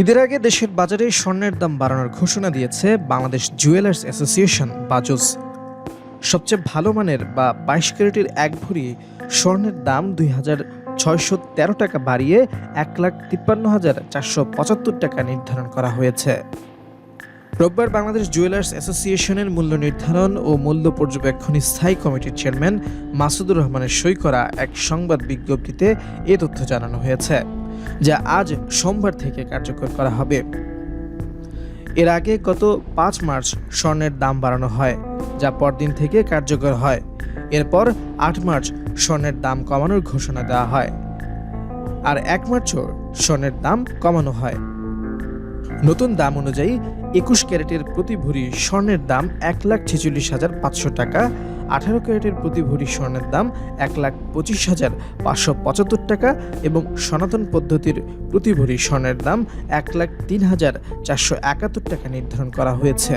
ঈদের আগে দেশের বাজারে স্বর্ণের দাম বাড়ানোর ঘোষণা দিয়েছে বাংলাদেশ জুয়েলার্স অ্যাসোসিয়েশন, বাজুস। সবচেয়ে ভালো মানের বা বাইশ ক্যারেটের এক ভরি স্বর্ণের দাম দুই হাজার ছয়শো তেরো টাকা বাড়িয়ে এক লাখ তিপ্পান্ন হাজার চারশো পঁচাত্তর টাকা নির্ধারণ করা হয়েছে। রোববার বাংলাদেশ জুয়েলার্স অ্যাসোসিয়েশনের মূল্য নির্ধারণ ও মূল্য পর্যবেক্ষণ স্থায়ী কমিটির চেয়ারম্যান মাসুদুর রহমানের সই করা এক সংবাদ বিজ্ঞপ্তিতে এ তথ্য জানানো হয়েছে। যা আজ সোমবার থেকে কার্যকর করা হবে। এর আগে গত পাঁচ মার্চ স্বর্ণের দাম বাড়ানো হয়, যা পরদিন থেকে কার্যকর হয়। এরপর আট মার্চ স্বর্ণের দাম কমানোর ঘোষণা দেওয়া হয়। আর এক মার্চও স্বর্ণের দাম কমানো হয়। নতুন দাম অনুযায়ী একুশ ক্যারেটের প্রতি ভরি স্বর্ণের দাম এক লাখ ছেচল্লিশ হাজার পাঁচশো টাকা আঠারো ক্যারেটের প্রতি ভরি স্বর্ণের দাম এক লাখ পঁচিশ হাজার পাঁচশো পঁচাত্তর টাকা এবং সনাতন পদ্ধতির প্রতি ভরি স্বর্ণের দাম এক লাখ তিন হাজার চারশো একাত্তর টাকা নির্ধারণ করা হয়েছে।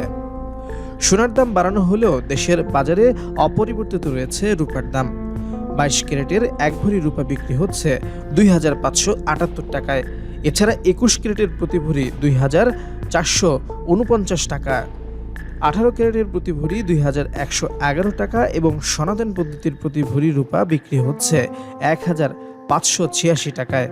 সোনার দাম বাড়ানো হলেও দেশের বাজারে অপরিবর্তিত রয়েছে রূপার দাম। বাইশ ক্যারেটের এক ভরি রূপা বিক্রি হচ্ছে দুই হাজার পাঁচশো আটাত্তর টাকায়। এছাড়া একুশ ক্যারেটের প্রতি ভরি দুই হাজার চারশো উনপঞ্চাশ টাকা। আঠারো ক্যারেটের প্রতি ভরি দুই হাজার একশো এগারো টাকা এবং সনাতন পদ্ধতির প্রতি ভরি রূপা বিক্রি হচ্ছে এক হাজার পাঁচশো ছিয়াশি টাকায়।